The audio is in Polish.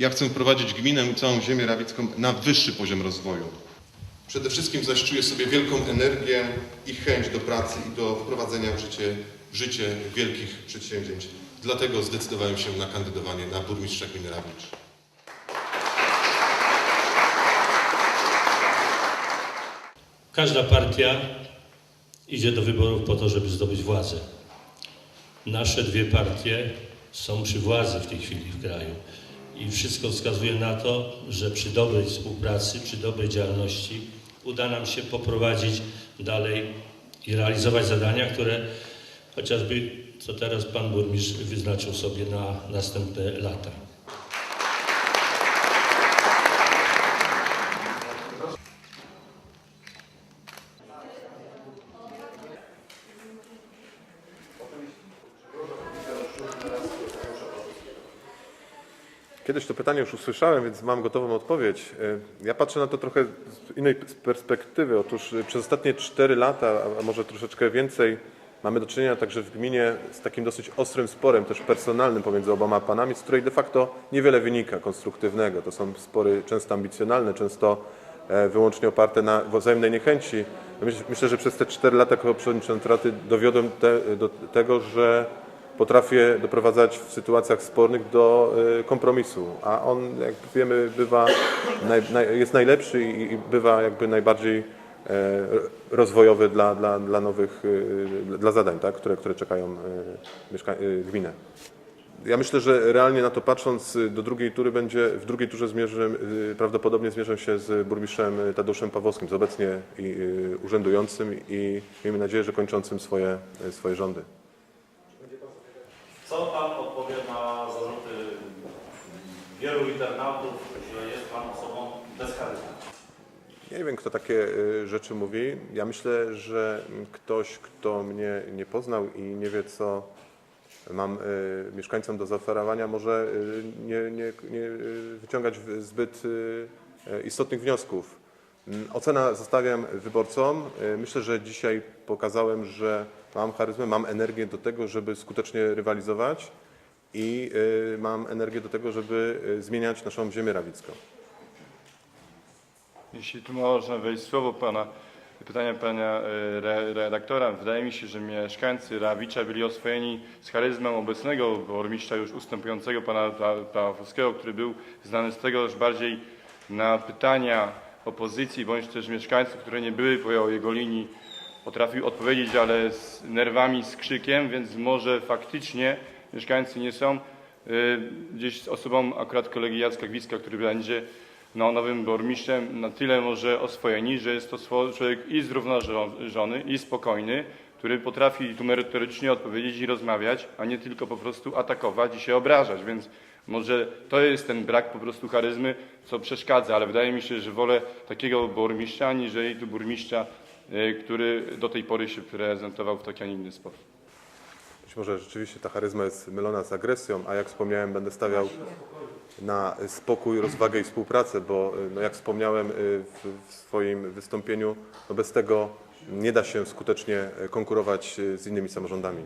Ja chcę prowadzić gminę i całą ziemię rawicką na wyższy poziom rozwoju. Przede wszystkim zaś czuję sobie wielką energię i chęć do pracy i do wprowadzenia w życie, w życie wielkich przedsięwzięć. Dlatego zdecydowałem się na kandydowanie na burmistrza gminy Rawicz. Każda partia idzie do wyborów po to, żeby zdobyć władzę. Nasze dwie partie są przy władzy w tej chwili w kraju. I wszystko wskazuje na to, że przy dobrej współpracy, przy dobrej działalności uda nam się poprowadzić dalej i realizować zadania, które chociażby, co teraz Pan Burmistrz wyznaczył sobie na następne lata. Kiedyś to pytanie już usłyszałem, więc mam gotową odpowiedź. E, Ja patrzę na to trochę z innej perspektywy. Otóż e, przez ostatnie 4 lata, a- może troszeczkę więcej, mamy do czynienia także w gminie z takim dosyć ostrym sporem, też personalnym pomiędzy oboma panami, z której de facto niewiele wynika konstruktywnego. To są spory często ambicjonalne, często e, wyłącznie oparte na wzajemnej niechęci. Myślę, że przez te 4 lata jako przewodniczący Rady dowiodłem te, do tego, że potrafię doprowadzać w sytuacjach spornych do y, kompromisu, a on, jak wiemy, bywa naj, naj, jest najlepszy i, i bywa jakby najbardziej e, rozwojowy dla, dla, dla nowych, y, dla zadań, tak, które, które czekają y, gminę. Ja myślę, że realnie na to patrząc, do drugiej tury będzie, w drugiej turze zmierzę, prawdopodobnie zmierzę się z burmistrzem Tadeuszem Pawłowskim, z obecnie urzędującym i miejmy nadzieję, że kończącym swoje, swoje rządy. Co Pan odpowie na zarzuty wielu internautów, że jest Pan osobą bez charyzmy? Nie wiem, kto takie y, rzeczy mówi. Ja myślę, że ktoś, kto mnie nie poznał i nie wie, co mam y, mieszkańcom do zaoferowania, może y, nie, nie, nie wyciągać zbyt istotnych wniosków. Mm, Ocena zostawiam wyborcom. Myślę, że dzisiaj pokazałem, że mam charyzmę, mam energię do tego, żeby skutecznie rywalizować i y, mam energię do tego, żeby y, zmieniać naszą ziemię rawicką. Jeśli tu można wejść słowo pana, pytania pana re, redaktora, wydaje mi się, że mieszkańcy Rawicza byli oswojeni z charyzmą obecnego burmistrza już ustępującego pana Pa- Pawłowskiego, który był znany z tego, że bardziej na pytania opozycji bądź też mieszkańców, które nie były po jego linii, potrafił odpowiedzieć, ale z nerwami, z krzykiem, więc może faktycznie mieszkańcy nie są y, gdzieś z osobą akurat kolegi Jacka Gwicka, który będzie no, nowym burmistrzem, na tyle może oswojeni, że jest to człowiek i zrównoważony, i spokojny, który potrafi tu merytorycznie odpowiedzieć i rozmawiać, a nie tylko po prostu atakować i się obrażać, więc może to jest ten brak po prostu charyzmy, co przeszkadza, ale wydaje mi się, że wolę takiego burmistrza, aniżeli tu burmistrza, który do tej pory się prezentował w taki, a nie inny sposób. Być może rzeczywiście ta charyzma jest mylona z agresją, a jak wspomniałem, będę stawiał na spokój, rozwagę i współpracę, bo y, no jak wspomniałem y, w, w swoim wystąpieniu, no bez tego nie da się skutecznie y, konkurować y, z innymi samorządami.